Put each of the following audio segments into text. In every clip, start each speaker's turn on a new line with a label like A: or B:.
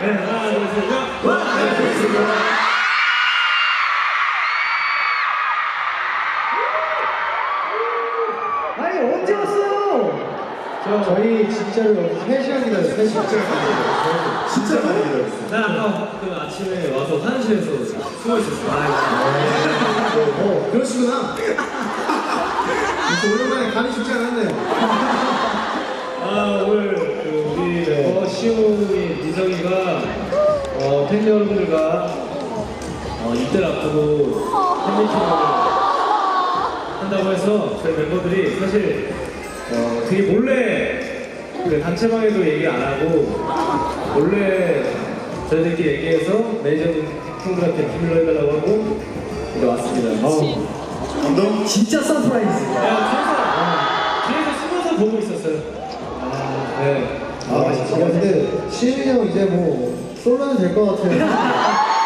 A: 네,
B: 하나, 둘, 셋, 넷. 아니, 언제 왔어요?
A: 저, 저희 진짜로 3시간 기다렸어요, 3시간.
C: 진짜 많이 기다렸어
B: 나 아까 그 아침에 와서 화장실에서 숨어 있었어.
A: 어, 그러시구나. 이렇게 오랜만에 감이 죽지 않았네요.
B: 아 오늘 그 우리 멤버 시우이 민성이가 어, 팬 여러분들과 어, 이틀 앞두고 팬미팅을 한다고 해서 저희 멤버들이 사실 어, 되게 몰래 그 단체방에도 얘기 안 하고 몰래 저희들끼리 얘기해서 매니저 형들한테 비밀로 해달라고 하고 이제 왔습니다. 어.
C: 감동?
A: 진짜 서프라이즈.
B: 야, 뒤에서, 뒤에서 숨어서 보고 있었어요. 아, 네.
A: 아, 진짜. 근데 시민이 형 이제 뭐 솔로는 될 것 같아요.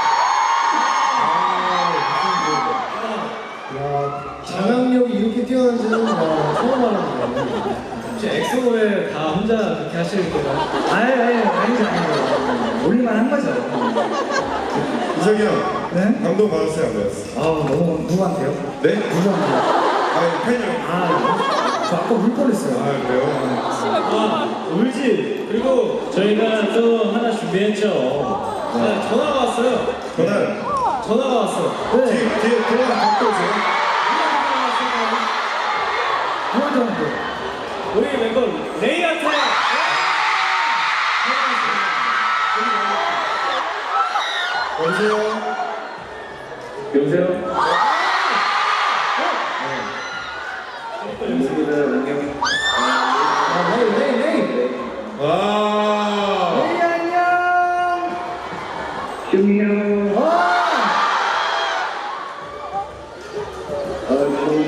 A: 야, 장악력이 이렇게 뛰어난지는 와, 처음 알았네요.
B: 혹시 엑소에 다 혼자 그렇게 하실 거예요?
D: 아니 아니 아니죠 아니죠 올릴만 한 거죠
C: 이석이 형
D: 네?
C: 감동 받았어요 안 받았어?
D: 아 너무 누구한테요?
C: 네?
D: 누구한테요?
C: 아 팬형
D: 아 저 아까 울 뻔했어요
C: 아 그래요?
B: 아, 울지. 그리고 저희가 또 하나 준비했죠. 네, 전화가 왔어요.
C: 전화
B: 전화가 왔어.
D: 네
C: 뒤에 뒤에 들어가 갖고 오세요
D: 누구한테
B: 우리 멤버 레이한테.
C: 여보세요?
B: 여보세요?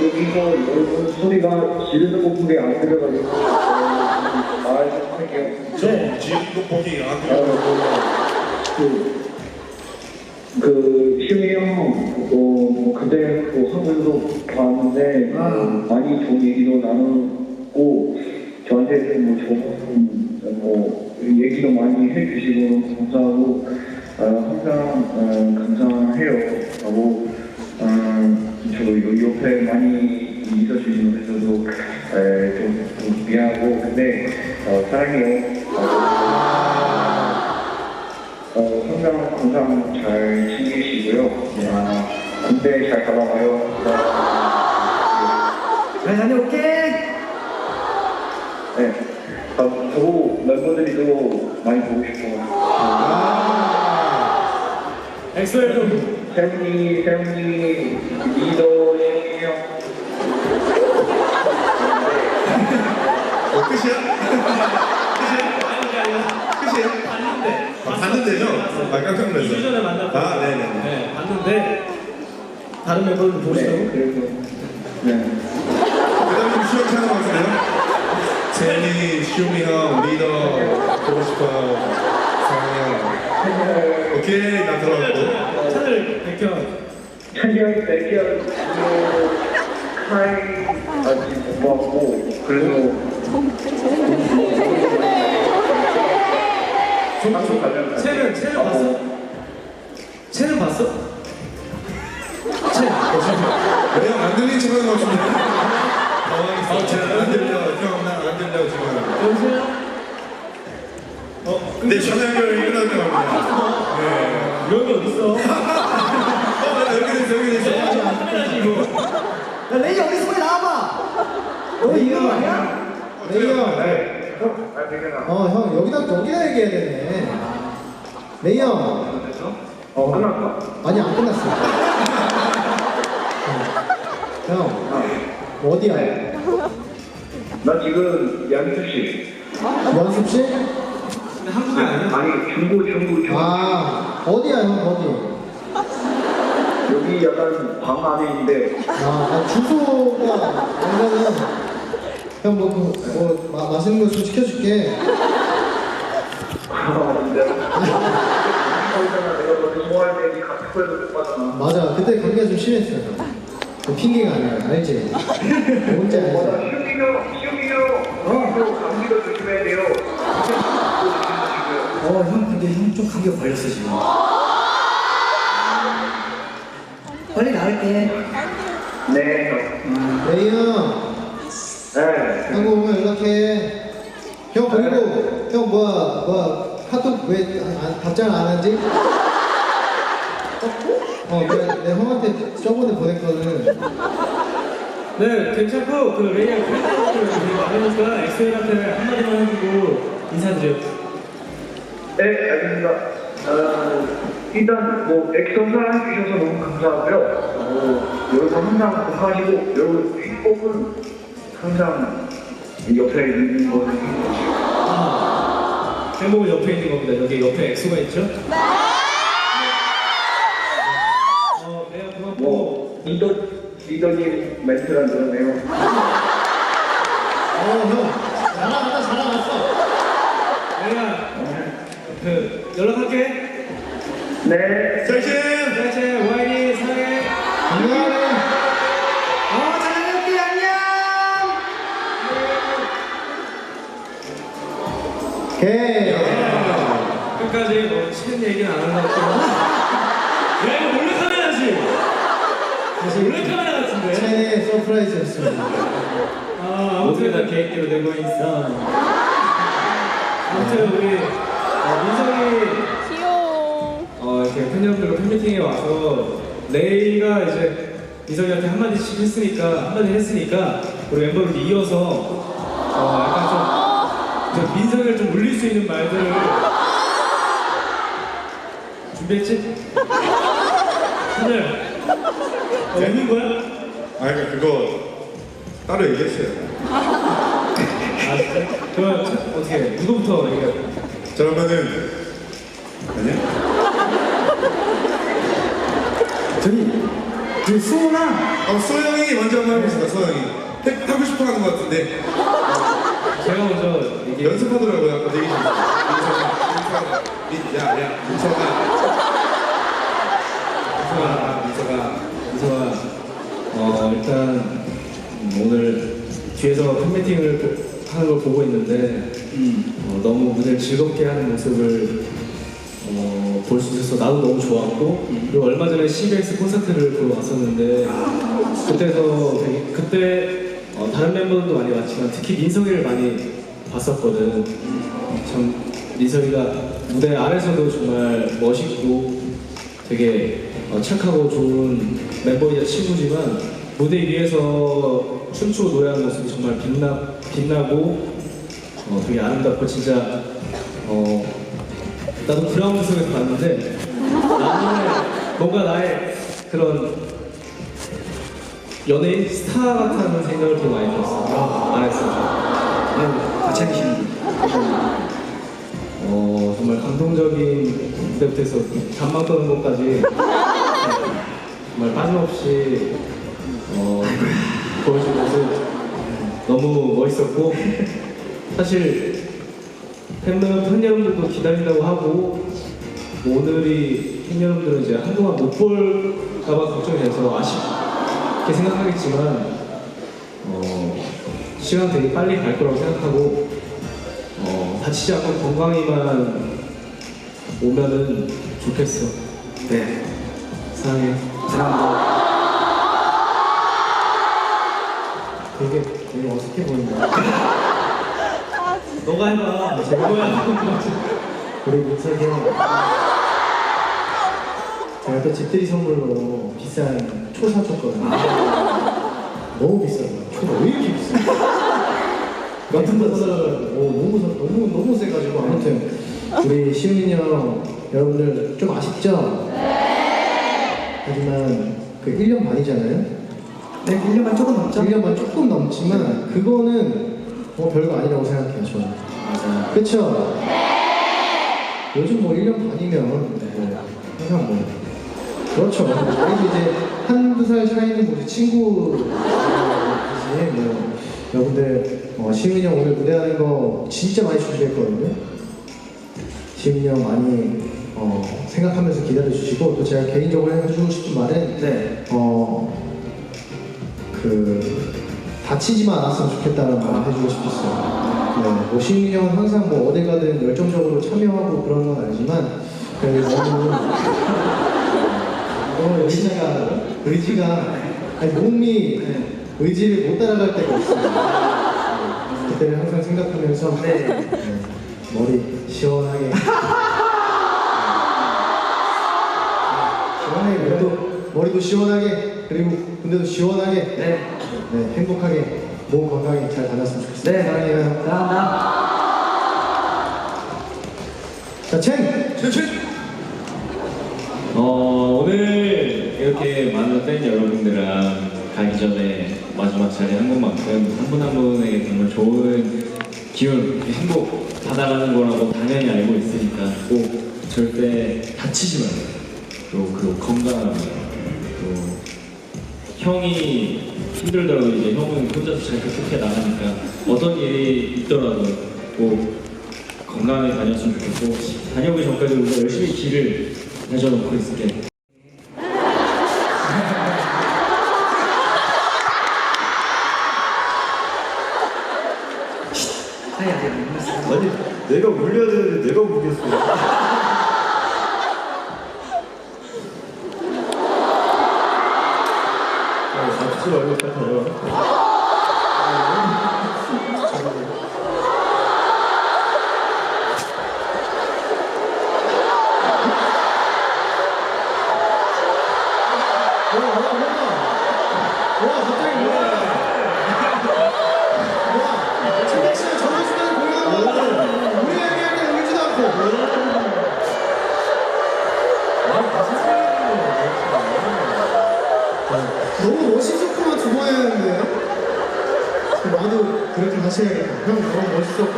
E: 여기서 여러분 소리가 지르는 곡들이 안 들려가지고 어, 말좀 할게요.
C: 저 지금 보기 안
E: 아,
C: 돼요
E: 그, 그 시우이 형, 어, 뭐 그때 그 화면도 봤는데 어, 많이 좋은 얘기도 나누고 저한테 뭐 좋은 뭐 얘기도 많이 해주시고 감사하고 어, 항상 어, 감사해요. 어, 저 요- 옆에 많이 있어주시는 데서도 에, 좀, 좀 미안하고 근데 어, 사랑해요. 어, 항상 항상 잘 챙기시고요. 아, 군대 잘 와요.
D: 잘 다녀올게
E: 네. 아, 저도 멤버들이도 많이 보고 싶어요.
B: 엑소에도
E: 리더, 시이 형.
C: 어 끝이야? 끝이야?
B: 봤는데.
C: 아, 봤는데요? 아 깜짝 놀랐어요
B: 2주 전에 만났고.
C: 아 네네네
B: 네, 봤는데 다른 멤버들 보시고
E: 네, 그래서. 네.
C: 그다음에 좀 시원찮은 것 같은데요? 제니, 시우미 형, 리더 보고 싶어요 사랑해요 오케이 나
B: 백현
E: 찬열, 백현, 카이 아직 못 봤고, 그래서. 한국 가면
B: 채는 채는 봤어? 채는 봤어? 채.
C: 왜요? 안 들리는 척 하는 것 같은데 당황했어 제가 안 들려 형 나안 들려 지금
B: 여보세요? 어,
C: 근데 전화 연결이 끝날 때 갑니다 네.
B: 여기 어딨어?
C: 어, 나 여기
B: 카메라지 이거.
A: 야, 레이 어디 있어? 빨리 나와봐. 너 이거 아니야? 레이 형.
C: 네.
E: 아, 백현아.
A: 어, 형 여기다 여기다 얘기해야 되네. 레이 형.
E: 어, 끝났어.
A: 아니 안 끝났어. 어. 형 어디야?
E: 나 지금 양수시.
A: 연습실?
B: 한국이 아니야?
E: 아니, 중고, 중고, 중고.
A: 아 어디야 형 어디?
E: 여기 약간 방 안에 있는데,
A: 아, 아 주소가 아니면은 형뭐 그, 뭐 마- 맛있는 거 좀 시켜줄게.
E: 아, 근데. 거기다가 내가 너를 좋아할 때 탁구에도 못 봤잖아.
A: 맞아 그때 감기가 좀 심했어요 그 핑계가 아니라 알지? 뭔지 알지?
E: 형, 시우이 형. 어. 감기도 조심해야 돼요.
D: 어, 형 근데 형 좀 감기 걸렸어 지금.
E: 네, 형.
A: 레이 형
E: 네.
A: 한국 오면 연락해 형 그리고 형 뭐야 뭐야 카톡 왜 안- 답장 안 하지? 어, 내가, 내가 형한테 저번에 보냈거든.
B: 네, 괜찮고 그 레이야 팬분들 되게 많으니까 엑소엘한테 한마디만 해주고 인사드려요.
E: 네, 알겠습니다. 어, 일단 뭐 엑소 사랑해주셔서 너무 감사하고요. 어, 여러분 항상 건강하시고 여러분 행복은 항상 옆에 있는 거는
B: 아, 행복은 옆에 있는 겁니다. 여기 옆에 엑소가 있죠? 어, 레이야 고맙고
E: 뭐 리더 리더님 멘트란 그러네요.
A: 어, 형. 자랑한다, 자랑했어.
B: 레이야 그 연락할게.
E: 네.
C: 셀신!
A: 서프라이즈였습니다.
B: 아, 아무튼 다 계획대로 되고 있어. 아무튼 우리 어, 민성이
F: 귀여워.
B: 어, 이렇게 팬여러분들과 팬미팅에 와서 레이가 이제 민성이한테 한마디씩 했으니까 한마디 했으니까 우리 멤버를 이어서 어, 약간 좀 저 민성이를 좀 울릴 수 있는 말들을 준비했지? 하늘 어, 우는 거야?
C: 아, 그러니까 그거 따로 얘기했어요.
B: 아 첫- 어떻게 해? 누구부터 얘기해?
C: 자, 그러면은, 아니야?
D: 저기 그 수호나
C: 어, 소영이 먼저 한번 해보겠습니다, 소영이. 해- 하고 싶어 하는 것 같은데.
B: 제가 먼저 얘기해
C: 연습하더라고요, 아까 되게 잘했어요. 민서가, 민서가, 야, 야, 민서가. 민서가, 민서가.
B: 민서가 어 일단 음, 오늘 뒤에서 팬미팅을 보- 하는 걸 보고 있는데 어, 너무 무대를 즐겁게 하는 모습을 어, 볼 수 있어서 나도 너무 좋았고 그리고 얼마 전에 CBS 콘서트를 보러 왔었는데 그때도 되게 그때 어, 다른 멤버들도 많이 왔지만 특히 민성이를 많이 봤었거든. 참 민성이가 무대 아래서도 정말 멋있고 되게 어, 착하고 좋은 멤버이자 친구지만 무대 위에서 춤추고 노래하는 모습이 정말 빛나, 빛나고 어, 되게 아름답고 진짜 어, 나도 그라운드 속에서 봤는데 나는 뭔가 나의 그런 연예인 스타 같다는 생각을 되게 많이 들었어 안했어
D: 아유 같이 하시는
B: 어, 정말 감동적인 무대부터 해서 감망 떠는 것까지 정말 빠짐없이 어, 보여준 모습 너무 멋있었고 사실 팬분, 팬 여러분들도 기다린다고 하고 오늘이 팬 여러분들은 이제 한동안 못 볼까봐 걱정이 돼서 아쉽게 생각하겠지만 어, 시간 되게 빨리 갈 거라고 생각하고 어, 다치지 않고 건강히만 오면은 좋겠어.
D: 네.
B: 사랑해.
D: 사랑합니다.
A: 되게, 되게 어색해 보인다.
B: 너가 해봐. 뭐야?
A: 우리 민석이 형. 제가 또 집들이 선물로 비싼 초 사줬거든요. 너무 비싸요. 초가 왜 이렇게 비싸? 같은 오, 너무 사- 너무 너무 세가지고 아무튼 우리 시윤이 형 여러분들 좀 아쉽죠? 하지만 그 1년 반이잖아요.
D: 네, 1년만 조금 넘죠?
A: 1년 반 조금 넘지만 그거는 뭐 별거 아니라고 생각해요 저는.
D: 맞아요.
A: 그쵸? 요즘 뭐 1년 반이면 뭐 항상 뭐 그렇죠. 우리도 이제 한두 살 차이는 뭐 이제 친구지 뭐 여러분들 어, 시민이 형 오늘 무대하는 거 진짜 많이 준비했거든요. 시민이 형 많이 어, 생각하면서 기다려 주시고 또 제가 개인적으로 해주고 싶은 말은
D: 네.
A: 어, 그 다치지만 않았으면 좋겠다는 말을 해주고 싶었어요. 네, 뭐 시민이 형은 항상 뭐 어디 가든 열정적으로 참여하고 그런 건 알지만 그 너무 너무 의지가 의지가 아니, 몸이 의지를 못 따라갈 때가 있어요. 네, 그때를 항상 생각하면서
D: 네.
A: 네, 머리 시원하게 머리도 시원하게 그리고 군대도 시원하게
D: 네.
A: 네, 행복하게 몸 건강히 잘 다녔으면 좋겠습니다.
D: 네.
A: 사랑해요.
D: 감사합니다.
A: 자, 첸! 첸! 첸!
F: 어, 오늘 이렇게 많은 팬 여러분들랑 가기 전에 마지막 자리 한 것만큼 한 분 한 분에게 정말 좋은 기운, 행복 받아가는 거라고 당연히 알고 있으니까 꼭 절대 다치지 말고 또그 건강하게 또 형이 힘들더라도 이제 형은 혼자서 잘 극복해 나가니까 어떤 일이 있더라도 꼭 건강하게 다녔으면 좋겠고 다녀오기 전까지 우리가 열심히 길을 다져놓고 있을게
D: 아니, 끝났어요.
B: 아니 내가 울려야 되는데 내가 울겠어.
A: 멋있었구만 두번 했는데. 나도 그렇게 다시 해야겠다. 형 너무 멋있었고.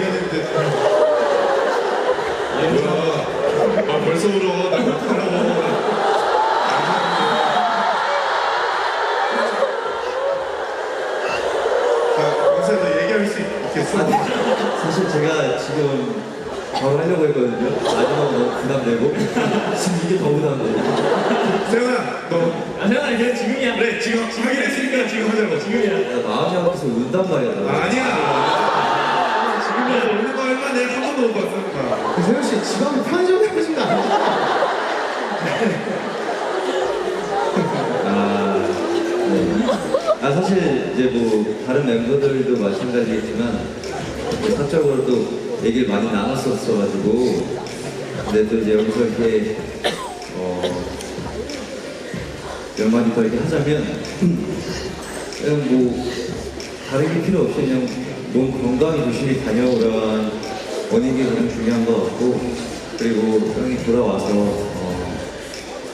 C: 되는데. 뭐야? 아 벌써 울어. 나 못하라고. 자, 인사도 얘기할 수 있겠어?
G: 사실 제가 지금 결혼하려고 했거든요. 마지막으로 너무 부담되고 지금 이게 더 부담돼요.
C: 세훈아, 너.
F: 아 세훈아 그냥 지금이야
C: 그래, 지금 확인했으니까 지금 하자고. 지금이야.
G: 야, 마음이 말이야. 나.
C: 아니야. 지금이야. 오는 거 얼마 내가 한 번도 못 봤으니까.
A: 그 세훈 씨, 집 앞에 편의점 가신 거 아니죠?
G: 아, 네. 아 사실 이제 뭐 다른 멤버들도 마찬가지겠지만 뭐 사적으로 또 얘기를 많이 나눴었어가지고 근데 또 이제 여기서 이렇게 어, 몇 마디 더 이렇게 하자면 그냥 뭐 다른 게 필요 없이 그냥 몸 건강히 조심히 다녀오라는 원인이 가장 중요한 것 같고 그리고 형이 돌아와서 어,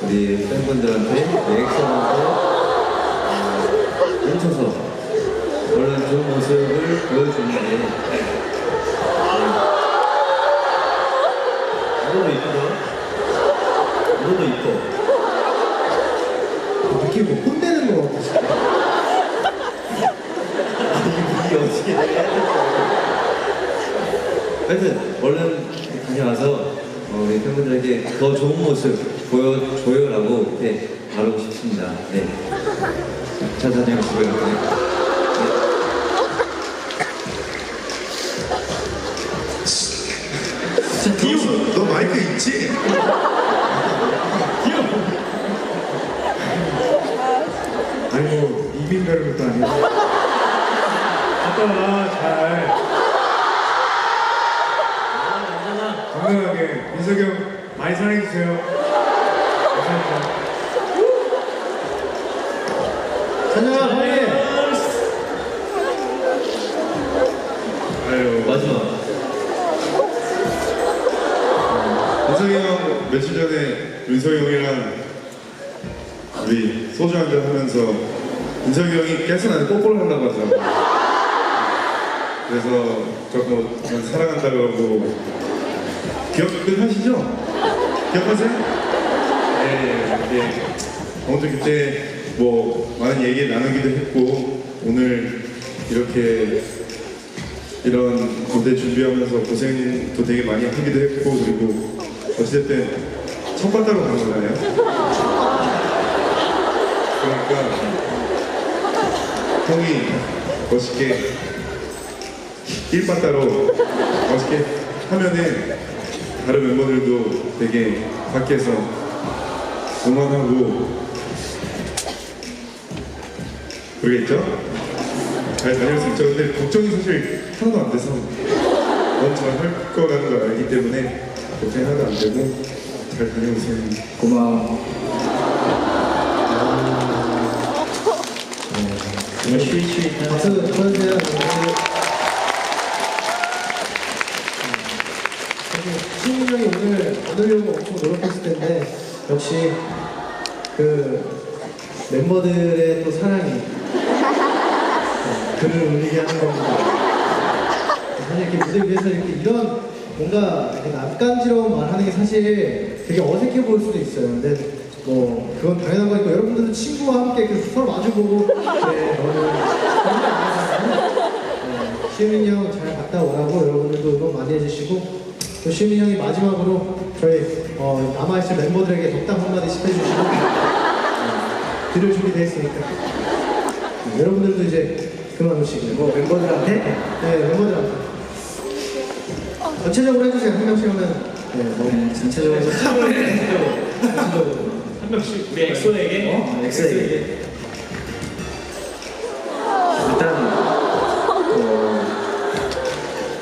G: 우리 팬분들한테 리액션한테 어, 훔쳐서 얼른 좋은 모습을 보여주는데 너도 이쁘다 너도 이뻐
A: 느낌 뭐 혼내는 거 같아.
G: 이게 어떻게 돼? 하여튼 얼른 다녀와서 어, 우리 팬분들에게 더 좋은 모습 보여줘요라고 이렇게 바르고 싶습니다. 네. 잘 다녀오시고요. 네.
C: 너, 너 마이크 있지?
B: 아니 뭐 이민 가는 것도 아니고. 아빠 잘. 건강하게 민석이 형 많이 사랑해주세요. 감사합니다.
A: 찬영
C: 계속 나한테 뽀뽀를 하려고 하더라고 그래서 저거 난 사랑한다 그러고 기억하시죠? 기억하세요? 네, 네. 아무튼 그때 뭐 많은 얘기 나누기도 했고 오늘 이렇게 이런 무대 준비하면서 고생도 되게 많이 하기도 했고 그리고 어쨌든 첫바다로 간 거잖아요. 그러니까 형이 멋있게 1바다로 멋있게 하면은 다른 멤버들도 되게 밖에서 응원하고 그러겠죠? 잘 다닐 수 있죠. 근데 걱정이 사실 하나도 안 돼서 넌 잘 할 거라는 걸 알기 때문에 걱정이 하나도 안 되고 잘 다녀오세요.
D: 고마워.
F: 정말 쉬쉬한
A: 박수 쳐주세요. 신민 형이 오늘 안 오려고 엄청 노력했을 텐데 역시 그 멤버들의 또 사랑이 네, 그를 울리게 하는 겁니다. 사실 이렇게 무대 위에서 이렇게 이런 뭔가 이렇게 낯간지러운 말 하는 게 사실 되게 어색해 보일 수도 있어요. 근데 뭐 그건 당연한 거니까 여러분들은 친구와 함께 그 서로 마주보고 네. 네, 시민 형잘 갔다 오라고 여러분들도 응원 많이 해주시고 또 시민 형이 마지막으로 저희 어, 남아있을 멤버들에게 덕담 한마디씩 해주시고 네, 들을 준비되어 있으니까 네, 여러분들도 이제 그만 오시고요.
D: 뭐 멤버들한테
A: 네, 멤버들한테. 전체적으로 해주세요. 한 명씩 하면. 네, 뭐.
D: 네, 전체적으로
A: 전체적으로.
F: 명씩 우리 엑소에게
D: 어, 엑소에게. 일단 어,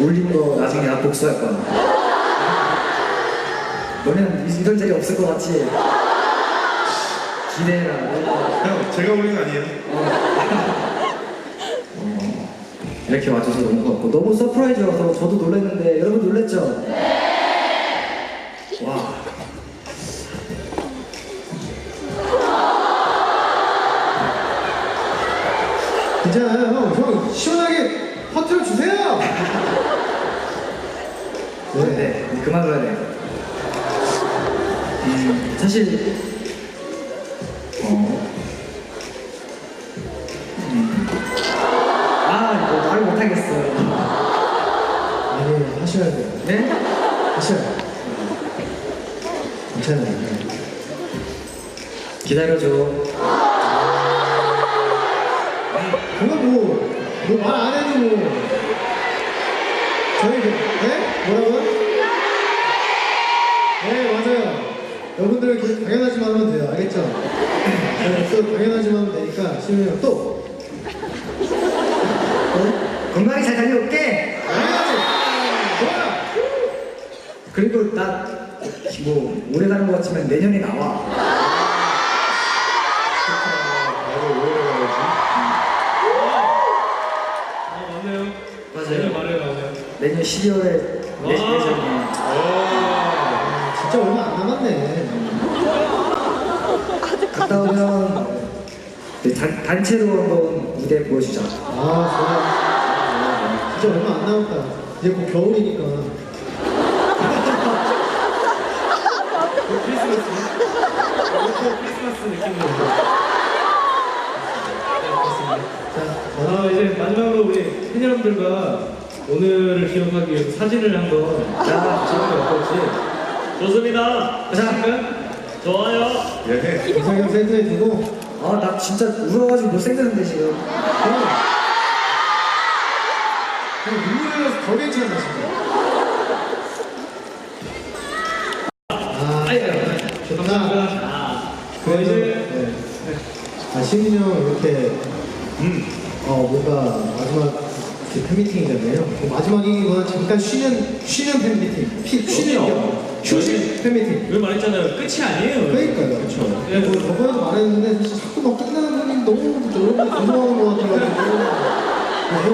D: 울린 거 나중에 나 복수할 거야. 너는 이- 이런 자리 없을 것 같지? 기대해라.
C: 형, 제가 올린 거 아니에요?
D: 어, 이렇게 와줘서 너무 고맙고 너무 서프라이즈라서 저도 놀랐는데 여러분 놀랬죠? 와 사실 어, 음, 아 이거 말 못하겠어요.
A: 아니, 하셔야 돼요.
D: 네?
A: 하셔야 돼요. 괜찮아요. 네.
D: 기다려줘.
A: 그건 뭐, 뭐말 안 해도 뭐. 저희, 그, 네? 뭐라고요? 여러분들 그 당연하지만 하면 돼요. 알겠죠? 네, 또 당연하지만 하면 되니까, 시민이 형 또.
D: 건강히 잘 다녀올게.
A: 당연하지! 좋아!
D: 그리고 나 뭐 오래 가는 것 같지만 내년에 나와.
B: 아 맞네요.
D: 맞아요.
B: 말해 나오네요.
D: 내년 12월에 내 예정 단, 단체로 한번 무대 보여주자.
A: 아, 좋아. 진짜 얼마 안 남았다. 이제 곧 겨울이니까.
B: 크리스마스. 크리스마스 느낌으로.
A: 자,
B: 아 이제 마지막으로 우리 팬 여러분들과 오늘을 기억하기 위해서 사진을 한번
D: 자,
B: 찍는 게 어떨지. 좋습니다.
D: 자.
B: 좋아요.
C: 예.
A: 이성형 센터에 두고
D: 아, 나 진짜 울어가지고 못생겼는데 지금.
A: 형, 형 눈물 흘려서 더 괜찮아 지금. 아, 좋다.
B: 감사합니다.
A: 그래도
B: 이제
A: 네. 아 시민이 형 이렇게 어 뭔가 마지막 그 팬미팅이잖아요. 그 마지막이거나 잠깐 쉬는 쉬는 팬미팅, 피, 쉬는. 겸 휴식 팬미팅.
F: 왜 말했잖아요 끝이 아니에요
A: 그러니까요.
F: 그렇죠
A: 네, 뭐 저번에도 말했는데 사실 자꾸 막 끝나는 분이 너무 여러분들 궁금한 것 같아가지고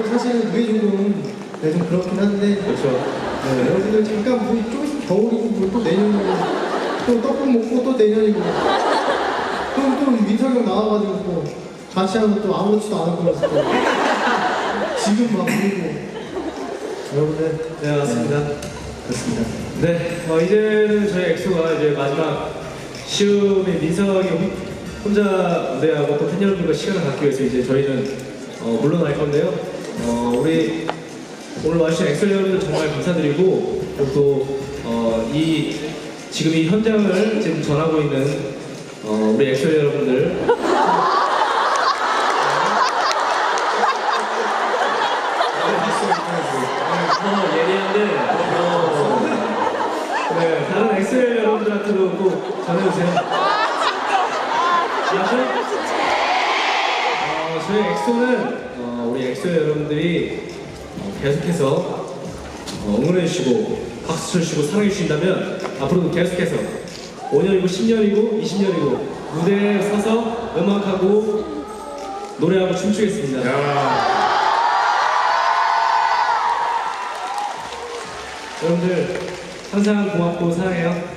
A: 네, 사실은 그게 조금 네, 좀 그렇긴 한데
B: 그렇죠.
A: 네, 여러분들 잠깐 뭐좀 있으면 겨울이고 뭐또 내년이고 또 떡국 먹고 또 내년이고 또, 또 민석이 형 나와가지고 또 같이 하면 또 아무렇지도 않을 거라서 또 지금 막 그리고 여러분들
B: 네 맞습니다.
A: 그렇습니다.
B: 네, 어, 이제는 저희 엑소가 이제 마지막 시움의 민석이 혼- 혼자 무대하고 또 팬 여러분과 시간을 갖기 위해서 이제 저희는 어, 물러날 건데요. 어, 우리 오늘 와주신 엑셀 여러분들 정말 감사드리고 그리고 또 어, 이 지금 이 현장을 지금 전하고 있는 어, 우리 엑셀 여러분들 어, 예리한데 어, 네, 다른 엑셀 여러분들한테도 꼭 전해주세요. 아시죠? 어, 저희 엑소는 어, 우리 엑소 여러분들이 어, 계속해서 어, 응원해주시고 박수 쳐주시고 사랑해주신다면 앞으로도 계속해서 5년이고 10년이고 20년이고 무대에 서서 음악하고 노래하고 춤추겠습니다.
C: 야.
B: 여러분들 항상 고맙고 사랑해요.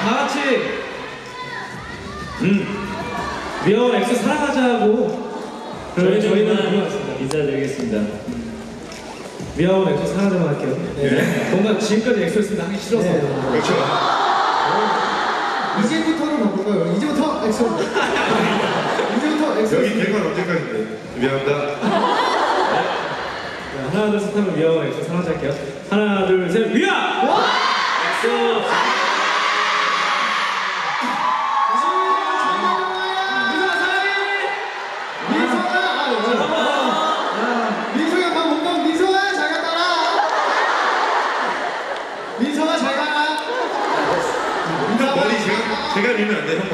B: 다 같이 음 미아원 엑소 사랑하자고 그러면 저희는 그만습니다
F: 인사드리겠습니다.
B: 미아원 엑소 사랑하자만 할게요.
C: 네.
B: 뭔가 지금까지 엑소였으면 하기 싫어서
A: 네.
C: 그렇죠.
A: 이제부터를 바꿀까요? 이제부터 엑소. 이제부터 엑소.
C: 여기 대관 언제까지인데? 미안합니다.
B: 자, 하나 둘셋 하면 미아원 엑소 사랑하자 할게요. 하나 둘셋 미아 엑소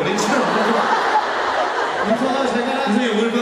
C: 형 머리 제가 제가. 선생님 오늘